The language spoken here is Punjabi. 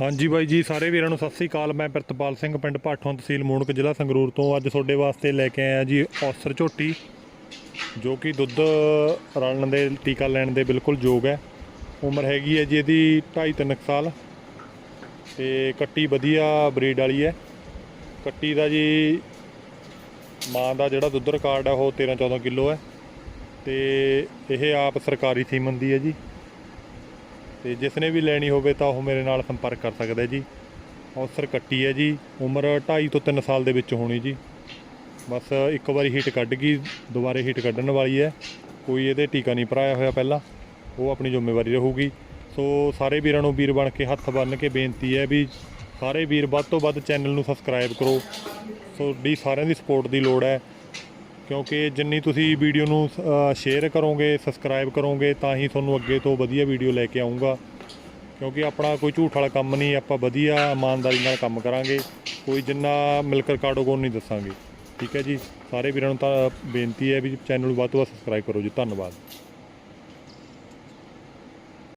ਹਾਂਜੀ ਬਾਈ ਜੀ, ਸਾਰੇ ਵੀਰਾਂ ਨੂੰ ਸਤਿ ਸ੍ਰੀ ਅਕਾਲ। ਮੈਂ ਪ੍ਰਿਤਪਾਲ ਸਿੰਘ, ਪਿੰਡ ਭਾਠੋਂ ਤਹਿਸੀਲ ਮੂਣਕ ਜ਼ਿਲ੍ਹਾ ਸੰਗਰੂਰ ਤੋਂ। ਅੱਜ ਤੁਹਾਡੇ ਵਾਸਤੇ ਲੈ ਕੇ ਆਇਆ ਜੀ ਔਸਰ ਝੋਟੀ, ਜੋ ਕਿ ਦੁੱਧ ਰਲਣ ਦੇ, ਟੀਕਾ ਲੈਣ ਦੇ ਬਿਲਕੁਲ ਯੋਗ ਹੈ। ਉਮਰ ਹੈਗੀ ਹੈ ਜੀ ਇਹਦੀ 2.5 3 ਸਾਲ ਤੇ ਕੱਟੀ ਵਧੀਆ ਬਰੀਡ ਵਾਲੀ ਹੈ। ਕੱਟੀ ਦਾ ਜੀ, ਮਾਂ ਦਾ ਜਿਹੜਾ ਦੁੱਧ ਰਿਕਾਰਡ ਹੈ ਉਹ 13 14 ਕਿਲੋ ਹੈ ਤੇ ਇਹ ਆਪ ਸਰਕਾਰੀ ਸੀਮਨ ਦੀ ਹੈ ਜੀ। ਤੇ ਜਿਸ ਨੇ ਵੀ ਲੈਣੀ ਹੋਵੇ ਤਾਂ ਉਹ ਮੇਰੇ ਨਾਲ ਸੰਪਰਕ ਕਰ ਸਕਦਾ ਜੀ। ਔਸਰ ਕੱਟੀ ਹੈ ਜੀ। ਉਮਰ 2.5 ਤੋਂ 3 ਸਾਲ ਦੇ ਵਿੱਚ ਹੋਣੀ ਜੀ। ਬਸ ਇੱਕ ਵਾਰੀ ਹੀਟ ਕੱਢ ਗਈ, ਦੁਬਾਰੇ ਹੀਟ ਕੱਢਣ ਵਾਲੀ ਹੈ। ਕੋਈ ਇਹਦੇ ਟੀਕਾ ਨਹੀਂ ਭਰਾਇਆ ਹੋਇਆ ਪਹਿਲਾਂ। ਉਹ ਆਪਣੀ ਜ਼ਿੰਮੇਵਾਰੀ ਰਹੂਗੀ। ਸੋ ਸਾਰੇ ਵੀਰਾਂ ਨੂੰ ਵੀਰ ਬਣ ਕੇ ਹੱਥ ਬੰਨ੍ਹ ਕੇ ਬੇਨਤੀ ਹੈ ਵੀ ਸਾਰੇ ਵੀਰ ਵੱਧ ਤੋਂ ਵੱਧ ਚੈਨਲ ਨੂੰ ਸਬਸਕ੍ਰਾਈਬ ਕਰੋ। ਸੋ ਡੀ ਸਾਰਿਆਂ ਦੀ ਸਪੋਰਟ ਦੀ ਲੋੜ ਹੈ। ਕਿਉਂਕਿ ਜਿੰਨੀ ਤੁਸੀਂ ਵੀਡੀਓ ਨੂੰ ਸ਼ੇਅਰ ਕਰੋਗੇ ਸਬਸਕ੍ਰਾਈਬ ਕਰੋਗੇ, ਤਾਂ ਹੀ ਤੁਹਾਨੂੰ ਅੱਗੇ ਤੋਂ ਵਧੀਆ ਵੀਡੀਓ ਲੈ ਕੇ ਆਉਂਗਾ ਕਿਉਂਕਿ ਆਪਣਾ ਕੋਈ ਝੂਠ ਵਾਲਾ ਕੰਮ ਨਹੀਂ, ਆਪਾਂ ਵਧੀਆ ਇਮਾਨਦਾਰੀ ਨਾਲ ਕੰਮ ਕਰਾਂਗੇ। ਕੋਈ ਜਿੰਨਾ ਮਿਲਕਰ ਰਿਕਾਰਡ ਹੋਗਾ ਨਹੀਂ ਦੱਸਾਂਗੇ। ਠੀਕ ਹੈ ਜੀ? ਸਾਰੇ ਵੀਰਾਂ ਨੂੰ ਤਾਂ ਬੇਨਤੀ ਹੈ ਵੀ ਚੈਨਲ ਨੂੰ ਵੱਧ ਤੋਂ ਵੱਧ ਸਬਸਕ੍ਰਾਈਬ ਕਰੋ ਜੀ। ਧੰਨਵਾਦ।